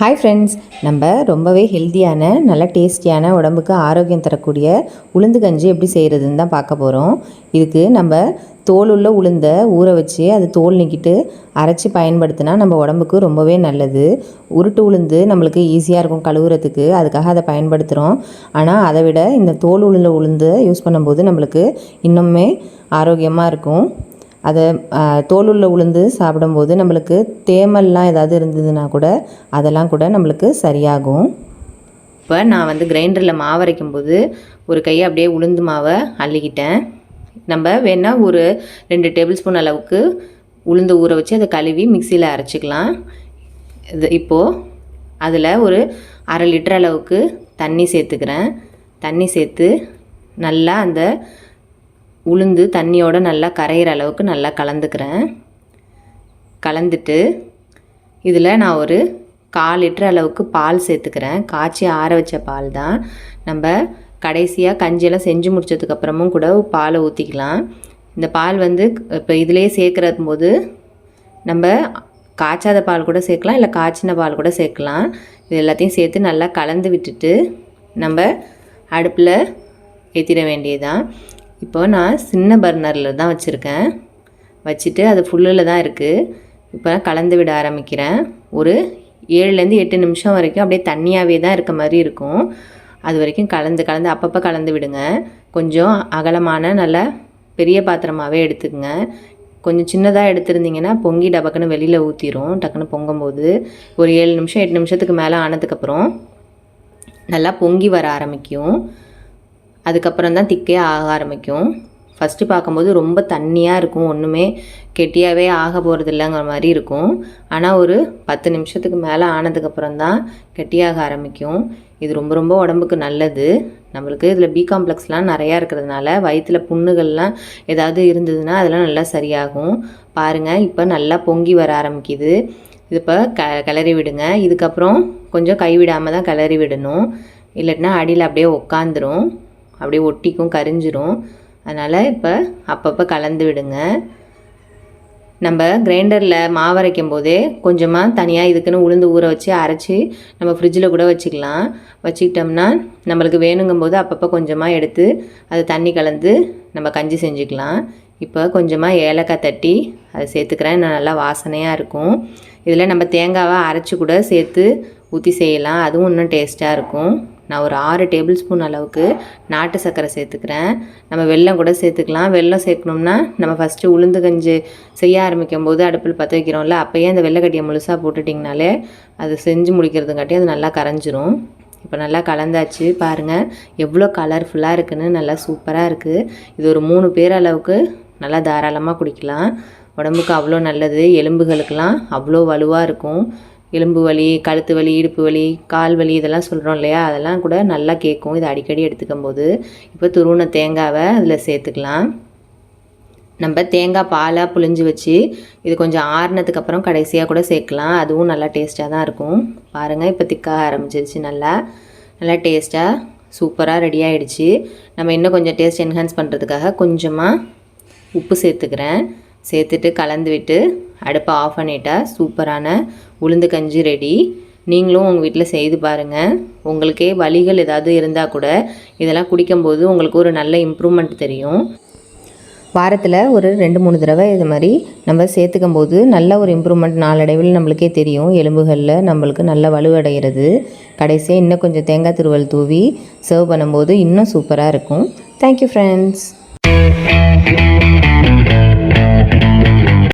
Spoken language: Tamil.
ஹாய் ஃப்ரெண்ட்ஸ் நம்ம ரொம்பவே ஹெல்த்தியான நல்ல டேஸ்டியான உடம்புக்கு ஆரோக்கியம் தரக்கூடிய உளுந்து கஞ்சி எப்படி செய்கிறதுன்னு தான் பார்க்க போகிறோம் இதுக்கு நம்ம தோல் உள்ள உளுந்தை ஊற வச்சு அது தோல் நீக்கிட்டு அரைச்சி பயன்படுத்தினா நம்ம உடம்புக்கு ரொம்பவே நல்லது. உருட்டு உளுந்து நம்மளுக்கு ஈஸியாக இருக்கும் கழுவுறதுக்கு அதுக்காக அதை பயன்படுத்துகிறோம் ஆனால் அதை விட இந்த தோல் உளுந்த உளுந்து யூஸ் பண்ணும்போது நம்மளுக்கு இன்னுமே ஆரோக்கியமாக இருக்கும். அதை தோலுள்ள உளுந்து சாப்பிடும்போது நம்மளுக்கு தேமல்லாம் ஏதாவது இருந்ததுன்னா கூட அதெல்லாம் கூட நம்மளுக்கு சரியாகும். இப்போ நான் வந்து கிரைண்டரில் மாவு அரைக்கும்போது ஒரு கையை அப்படியே உளுந்து மாவை அள்ளிக்கிட்டேன். நம்ம வேணால் ஒரு ரெண்டு டேபிள் ஸ்பூன் அளவுக்கு உளுந்து ஊற வச்சு அதை கழுவி மிக்சியில் அரைச்சிக்கலாம். இது இப்போது அதில் ஒரு அரை லிட்டர் அளவுக்கு தண்ணி சேர்த்துக்கிறேன். தண்ணி சேர்த்து நல்லா அந்த உளுந்து தண்ணியோடு நல்லா கரையிற அளவுக்கு நல்லா கலந்துக்கிறேன். கலந்துட்டு இதில் நான் ஒரு கால் லிட்டர் அளவுக்கு பால் சேர்த்துக்கிறேன். காய்ச்சி ஆற வச்ச பால் தான். நம்ம கடைசியாக கஞ்சியெல்லாம் செஞ்சு முடிச்சதுக்கப்புறமும் கூட பாலை ஊற்றிக்கலாம் இந்த பால் வந்து இப்போ இதிலே சேர்க்குற போது நம்ம காய்ச்சாத பால் கூட சேர்க்கலாம் இல்லை காய்ச்சின பால் கூட சேர்க்கலாம். இது எல்லாத்தையும் சேர்த்து நல்லா கலந்து விட்டுட்டு நம்ம அடுப்பில் ஏற்றிட வேண்டியதுதான். இப்போ நான் சின்ன பர்னரில் தான் வச்சுருக்கேன். வச்சுட்டு அது ஃபுல்லில் தான் இருக்குது இப்போ கலந்து விட ஆரம்பிக்கிறேன். ஒரு ஏழுலேருந்து எட்டு நிமிஷம் வரைக்கும் அப்படியே தண்ணியாகவே தான் இருக்க மாதிரி இருக்கும். அது வரைக்கும் கலந்து கலந்து அப்பப்போ கலந்து விடுங்க. கொஞ்சம் அகலமான நல்ல பெரிய பாத்திரமாகவே எடுத்துக்கங்க. கொஞ்சம் சின்னதாக எடுத்திருந்தீங்கன்னா பொங்கி டபக்குன்னு வெளியில் ஊற்றிடும் டக்குன்னு பொங்கும்போது. ஒரு ஏழு நிமிஷம் எட்டு நிமிஷத்துக்கு மேலே ஆனதுக்கப்புறம் நல்லா பொங்கி வர ஆரம்பிக்கும். அதுக்கப்புறம் தான் திக்கே ஆக ஆரம்பிக்கும். ஃபஸ்ட்டு பார்க்கும்போது ரொம்ப தண்ணியாக இருக்கும் ஒன்றுமே கெட்டியாகவே ஆக போகிறது இல்லைங்கிற மாதிரி இருக்கும். ஆனால் ஒரு பத்து நிமிஷத்துக்கு மேலே ஆனதுக்கப்புறம் தான் கெட்டியாக ஆரம்பிக்கும். இது ரொம்ப ரொம்ப உடம்புக்கு நல்லது. நம்மளுக்கு இதில் பி காம்ப்ளெக்ஸ்லாம் நிறையா இருக்கிறதுனால வயிற்றில் புண்ணுகள்லாம் ஏதாவது இருந்ததுன்னா அதெல்லாம் நல்லா சரியாகும். பாருங்கள் இப்போ நல்லா பொங்கி வர ஆரம்பிக்குது. இது இப்போ க கிளறி விடுங்க. இதுக்கப்புறம் கொஞ்சம் கைவிடாமல் தான் கிளறி விடணும். இல்லைன்னா அடியில் அப்படியே உக்காந்துரும். அப்படியே ஒட்டிக்கும் கரிஞ்சிரும். அதனால் இப்போ அப்பப்போ கலந்து விடுங்க. நம்ம கிரைண்டரில் மாவு அரைக்கும் போதே கொஞ்சமாக தனியாக இதுக்குன்னு உளுந்து ஊற வச்சு அரைச்சி நம்ம ஃப்ரிட்ஜில் கூட வச்சுக்கலாம். வச்சுக்கிட்டோம்னா நம்மளுக்கு வேணுங்கும்போது அப்பப்போ கொஞ்சமாக எடுத்து அது தண்ணி கலந்து நம்ம கஞ்சி செஞ்சுக்கலாம். இப்போ கொஞ்சமாக ஏலக்காய் தட்டி அதை சேர்த்துக்கிறேன். இன்னும் நல்லா வாசனையாக இருக்கும். இதில் நம்ம தேங்காவை அரைச்சி கூட சேர்த்து ஊற்றி செய்யலாம். அதுவும் இன்னும் டேஸ்ட்டாக இருக்கும். நான் ஒரு ஆறு டேபிள் ஸ்பூன் அளவுக்கு நாட்டு சர்க்கரை சேர்த்துக்கிறேன். நம்ம வெள்ளம் கூட சேர்த்துக்கலாம். வெள்ளம் சேர்க்கணும்னா நம்ம ஃபஸ்ட்டு உளுந்து கஞ்சி செய்ய ஆரம்பிக்கும் போது அடுப்பில் பற்ற வைக்கிறோம்ல அப்போயே அந்த வெள்ளைக்கட்டியை முழுசாக போட்டுட்டிங்கனாலே அது செஞ்சு முடிக்கிறதுங்காட்டி அது நல்லா கரைஞ்சிரும். இப்போ நல்லா கலந்தாச்சு பாருங்கள் எவ்வளோ கலர்ஃபுல்லாக இருக்குன்னு நல்லா சூப்பராக இருக்குது இது ஒரு மூணு பேர் அளவுக்கு நல்லா தாராளமாக குடிக்கலாம். உடம்புக்கு அவ்வளோ நல்லது எலும்புகளுக்கெல்லாம் அவ்வளோ வலுவாக இருக்கும். எலும்பு வலி கழுத்து வலி இடுப்பு வலி கால் வலி இதெல்லாம் சொல்கிறோம் இல்லையா? அதெல்லாம் கூட நல்லா கேட்கும். இதை அடிக்கடி எடுத்துக்கும் போது. இப்போ துருவின தேங்காவை அதில் சேர்த்துக்கலாம். நம்ம தேங்காய் பாலாக புழிஞ்சு வச்சு இது கொஞ்சம் ஆறினதுக்கப்புறம் கடைசியாக கூட சேர்க்கலாம். அதுவும் நல்லா டேஸ்ட்டாக தான் இருக்கும். பாருங்கள் இப்போ திக்காக ஆரம்பிச்சிருச்சு நல்லா. நல்லா டேஸ்ட்டாக சூப்பராக ரெடி ஆகிடுச்சு நம்ம இன்னும் கொஞ்சம் டேஸ்ட் என்ஹான்ஸ் பண்ணுறதுக்காக கொஞ்சமாக உப்பு சேர்த்துக்கிறேன். சேர்த்துட்டு கலந்து விட்டு அடுப்பை ஆஃப் பண்ணிட்டால் சூப்பரான உளுந்து கஞ்சி ரெடி நீங்களும் உங்கள் வீட்டில் செய்து பாருங்கள் உங்களுக்கே வலிகள் ஏதாவது இருந்தால் கூட இதெல்லாம் குடிக்கும்போது உங்களுக்கு ஒரு நல்ல இம்ப்ரூவ்மெண்ட் தெரியும். வாரத்தில் ஒரு ரெண்டு மூணு தடவை இது மாதிரி நம்ம சேர்த்துக்கும் போது நல்ல ஒரு இம்ப்ரூவ்மெண்ட் நாளடைவில் நம்மளுக்கே தெரியும். எலும்புகளில் நம்மளுக்கு நல்ல வலுவடைகிறது கடைசியாக இன்னும் கொஞ்சம் தேங்காய் துருவல் தூவி சர்வ் பண்ணும்போது இன்னும் சூப்பராக இருக்கும். Thank you friends